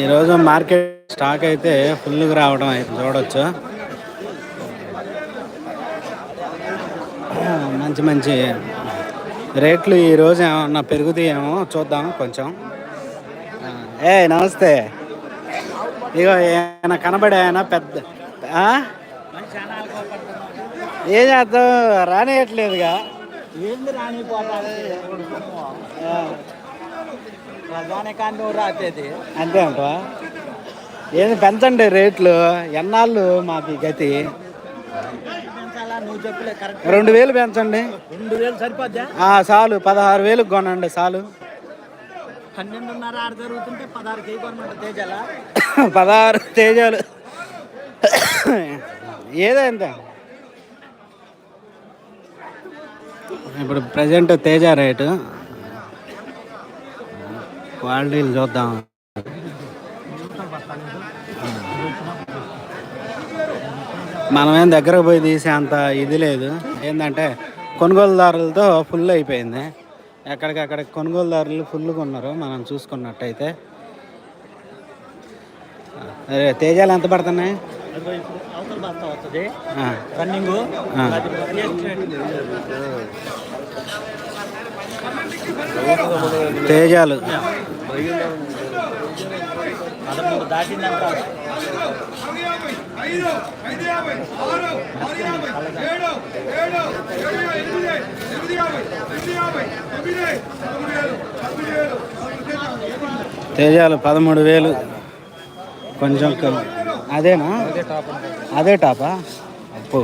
ఈరోజు market stock అయితే ఫుల్గా రావడం అయితే చూడొచ్చు. మంచి మంచి రేట్లు ఈరోజు ఏమన్నా పెరుగుతాయేమో చూద్దాం కొంచెం. ఏ నమస్తే. ఇగో ఏమైనా కనబడే ఆయన పెద్ద? ఏం చేద్దాం రానియట్లేదుగా. ఏంది రానిపోతాది అంతే అంటవా? ఏంది పెంచండి రేట్లు? ఎన్నాళ్ళు మాకు గతి? రెండు వేలు పెంచండి. రెండు వేలు సరిపోద్దా? చాలు. పదహారు వేలకు కొనండి చాలు. పన్నెండున్నర ఆరు జరుగుతుంటే పదహారు కేజీ కొనమంట తేజాల? పదహారు తేజాలు. ఏదో ఎంత ఇప్పుడు ప్రజెంట్ తేజ రేటు. క్వాలిటీలు చూద్దాం. మనమేం దగ్గరకు పోయి తీసే అంత ఇది లేదు. ఏంటంటే కొనుగోలుదారులతో ఫుల్ అయిపోయింది. ఎక్కడికక్కడ కొనుగోలుదారులు ఫుల్గా ఉన్నారు మనం చూసుకున్నట్టయితే. తేజాలు ఎంత పడుతున్నాయి? అవతల పదమూడు దాటిందంట తేజాలు పదమూడు వేలు. కొంచెం అదేనా? అదే టాపా? అప్పు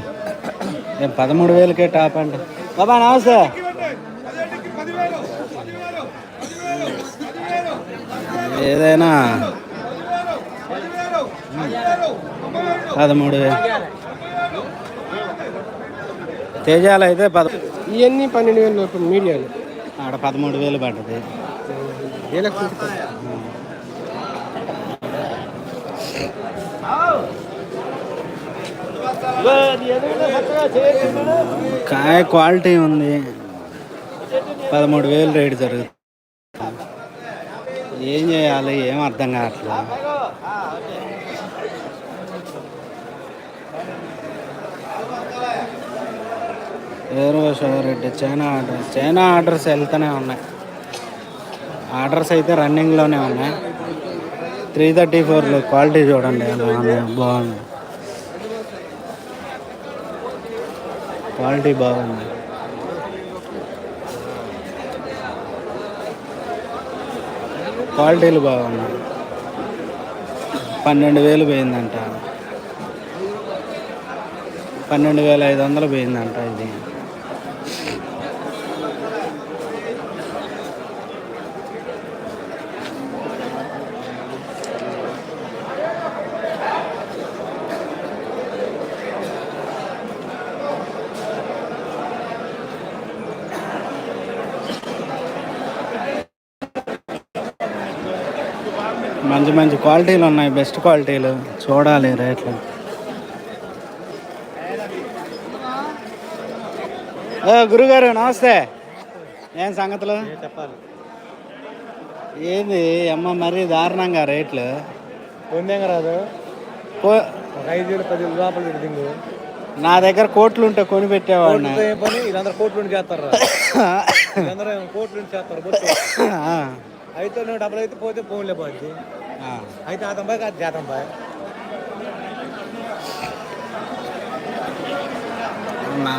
ఏం పదమూడు వేలకే టాప్ అంటే? బాబా నమస్తే. ఏదైనా పదమూడు వేలు. తేజాలు అయితే పద ఇవన్నీ పన్నెండు వేలు లోపు మీడియాలు. ఆడ పదమూడు వేలు పడ్డది. కాయ క్వాలిటీ ఉంది. పదమూడు వేలు రేటు జరుగుతుంది. ఏం చేయాలి? ఏం అర్థం కావట్లేదు వేరు Reddy China orders China orders వెళ్తూనే ఉన్నాయి. ఆర్డర్స్ అయితే రన్నింగ్లోనే ఉన్నాయి. త్రీ థర్టీ ఫోర్లో క్వాలిటీ చూడండి బాగుంది. క్వాలిటీ బాగుంది. క్వాలిటీలు బాగున్నాయి. పన్నెండు వేలు పోయిందంట. పన్నెండు వేల ఐదు వందలు పోయిందంట ఇది. మంచి మంచి క్వాలిటీలు ఉన్నాయి బెస్ట్ క్వాలిటీలు. చూడాలి రేట్లు. గురుగారు నమస్తే. ఏం సంగతులు? చెప్పాలి. ఏంది అమ్మ మరీ దారుణంగా రేట్లు. పొందేం రాదు ఐదు పది లోపల నా దగ్గర కోట్లు ఉంటే కొని ఇదంతా కోట్లు చేస్తారు? కోట్లు చేస్తారు అయితే నువ్వు డబ్బులు అయితే పోతే ఫోన్లే ఆ. అయితే ఆతం బాయ్ కాదు జాతం బాయ్ నా